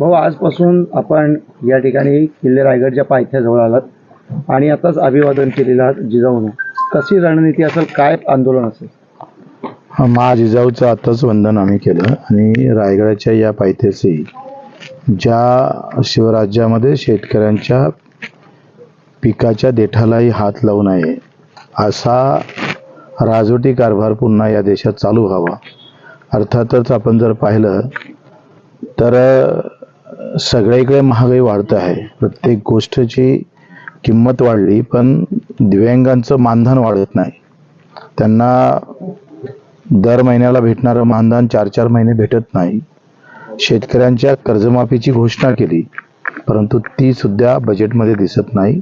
भाऊ आजपासून आपण या ठिकाणी किल्ले रायगडच्या पायथ्याजवळ आलात आणि आताच अभिवादन केलेलं आहात जिजाऊनं. कशी रणनीती असेल काय आंदोलन असेल? हा मा जिजाऊचं आताच वंदन आम्ही केलं आणि रायगडाच्या या पायथ्याशी ज्या शिवराज्यामध्ये शेतकऱ्यांच्या पिकाच्या देठालाही हात लावू नये असा राजवटी कारभार पुन्हा या देशात चालू व्हावा. अर्थातच आपण जर पाहिलं तर सगळीकडे महागाई वाढत आहे. प्रत्येक गोष्टीची किंमत वाढली पण दिव्यांगांचं मानधन वाढत नाही. त्यांना दर महिन्याला भेटणारं मानधन चार चार महिने भेटत नाही. शेतकऱ्यांच्या कर्जमाफीची घोषणा केली परंतु ती सुद्धा बजेटमध्ये दिसत नाही.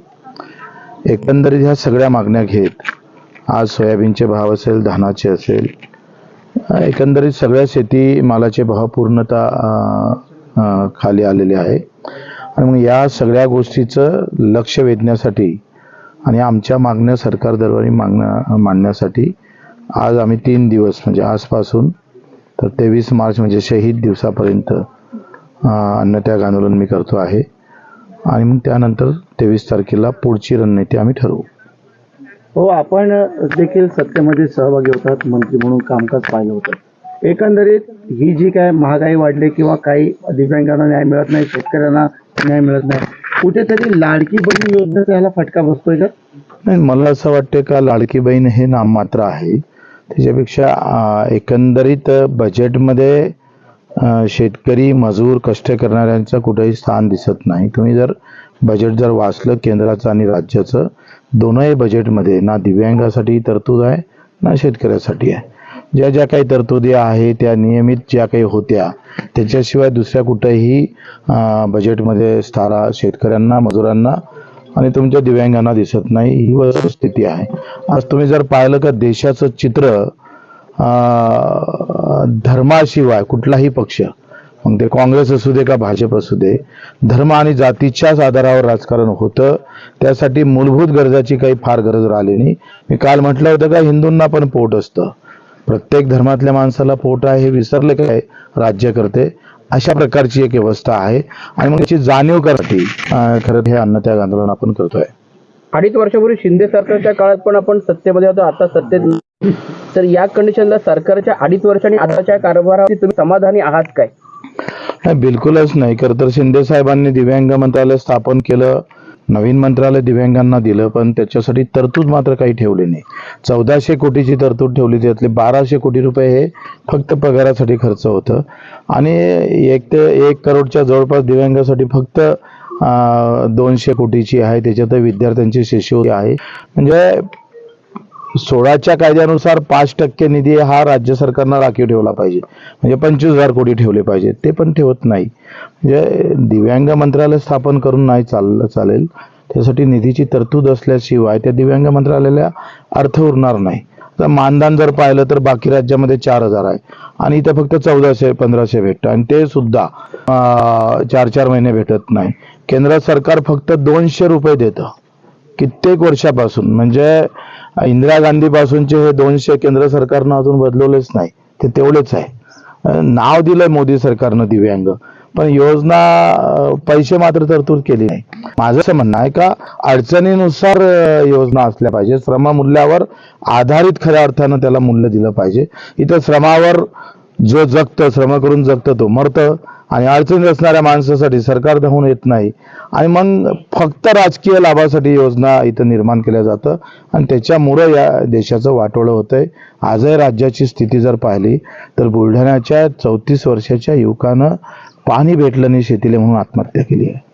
एकंदरीत ह्या सगळ्या मागण्या घेत आज सोयाबीनचे भाव असेल धानाचे असेल एकंदरीत सगळ्या शेती मालाचे भाव पूर्णतः खाली आलेले आहे. आणि मग या सगळ्या गोष्टीचं लक्ष वेधण्यासाठी आणि आमच्या मागण्या सरकार दरबारी मागण्या मांडण्यासाठी आज आम्ही तीन दिवस म्हणजे आजपासून तर तेवीस मार्च म्हणजे शहीद दिवसापर्यंत अन्नत्याग आंदोलन मी करतो आहे. आणि मग त्यानंतर तेवीस तारखेला पुढची रणनीती आम्ही ठरवू. हो आपण देखील सत्तेमध्ये सहभागी होतात मंत्री म्हणून कामकाज पाहिलं होतं. एकंदरीत ही जी काय महागाई वाढली किंवा काही दिव्यांगांना न्याय मिळत नाही शेतकऱ्यांना न्याय मिळत नाही कुठेतरी लाडकी बहीण योजनेचा याला फटका बसतोय का? नाही मला असं वाटतं का लाडकी बहीण हे नाममात्र आहे. त्याच्यापेक्षा एकंदरीत बजेटमध्ये शेतकरी मजूर कष्ट करणाऱ्यांचं कुठेही स्थान दिसत नाही. तुम्ही जर बजेट जर वाचलं केंद्राचं आणि राज्याचं दोनही बजेटमध्ये ना दिव्यांगासाठी तरतूद आहे ना शेतकऱ्यासाठी आहे. ज्या ज्या काही तरतुदी आहे त्या नियमित ज्या काही होत्या त्याच्याशिवाय दुसऱ्या कुठेही बजेटमध्ये स्थारा शेतकऱ्यांना मजुरांना आणि तुमच्या दिव्यांगांना दिसत नाही ही वस्तुस्थिती आहे. आज तुम्ही जर पाहिलं का देशाचं चित्र धर्माशिवाय कुठलाही पक्ष मग ते काँग्रेस असू दे का भाजप असू दे धर्म आणि जातीच्याच आधारावर राजकारण होतं त्यासाठी मूलभूत गरजाची काही फार गरज राहिली नाही. मी काल म्हटलं होतं का हिंदूंना पण पोट असतं. प्रत्येक धर्मातल्या माणसाला पोट आहे हे विसरले काय राज्य करते? अशा प्रकारची एक व्यवस्था आहे. आणि मग याची जाणीव करण्यासाठी खरं तर हे अन्नत्याग आंदोलन आपण करतोय. अडीच वर्षापूर्वी शिंदे सरकारच्या काळात पण आपण सत्तेमध्ये होतो आता सत्तेत तर या कंडिशनला सरकारच्या अडीच वर्षांनी आताच्या कारभारावर तुम्ही समाधानी आहात काय? नाही बिलकुलच नाही. खरं तर शिंदे साहेबांनी दिव्यांग मंत्रालय स्थापन केलं नवीन मंत्रालय दिव्यांगांना दिलं पण त्याच्यासाठी तरतूद मात्र काही ठेवली नाही. चौदाशे कोटीची तरतूद ठेवली त्यातले बाराशे कोटी रुपये हे फक्त पगारासाठी खर्च होतं. आणि एक ते एक करोडच्या जवळपास दिव्यांगासाठी फक्त दोनशे कोटीची आहे. त्याच्यात विद्यार्थ्यांची शिष्यवृत्ती आहे. म्हणजे सोळाच्या कायद्यानुसार पाच टक्के निधी हा राज्य सरकारनं राखीव ठेवला पाहिजे. म्हणजे पंचवीस हजार कोटी ठेवले पाहिजे. ते पण ठेवत नाही. म्हणजे दिव्यांग मंत्रालय स्थापन करून नाही चाललं चालेल. त्यासाठी निधीची तरतूद असल्याशिवाय त्या दिव्यांग मंत्रालयाला अर्थ उरणार नाही. तर मानधन जर पाहिलं तर बाकी राज्यामध्ये चार हजार आहे. आणि इथं फक्त चौदाशे पंधराशे भेटतं. आणि ते सुद्धा चार चार महिने भेटत नाही. केंद्र सरकार फक्त दोनशे रुपये देतं. कित्येक वर्षापासून म्हणजे इंदिरा गांधी पासूनचे हे दोनशे केंद्र सरकारनं अजून बदलवलेच नाही ते तेवढेच आहे. नाव दिलंय मोदी सरकारनं दिव्यांग पण योजना पैसे मात्र तरतूद केली नाही. माझं असं म्हणणं आहे का अडचणीनुसार योजना असल्या पाहिजे श्रममूल्यावर आधारित खऱ्या अर्थानं त्याला मूल्य दिलं पाहिजे. इथं श्रमावर जो जगतं श्रम करून जगतं तो मरतं. आणि अडचणीत असणाऱ्या माणसासाठी सरकार धावून येत नाही. आणि मग फक्त राजकीय लाभासाठी योजना इथं निर्माण केल्या जातं. आणि त्याच्यामुळं या देशाचं वाटोळं होतंय. आजही राज्याची स्थिती जर पाहिली तर बुलढाण्याच्या चौतीस वर्षाच्या युवकानं पाणी भेटलं नाही शेतीला म्हणून आत्महत्या केली आहे.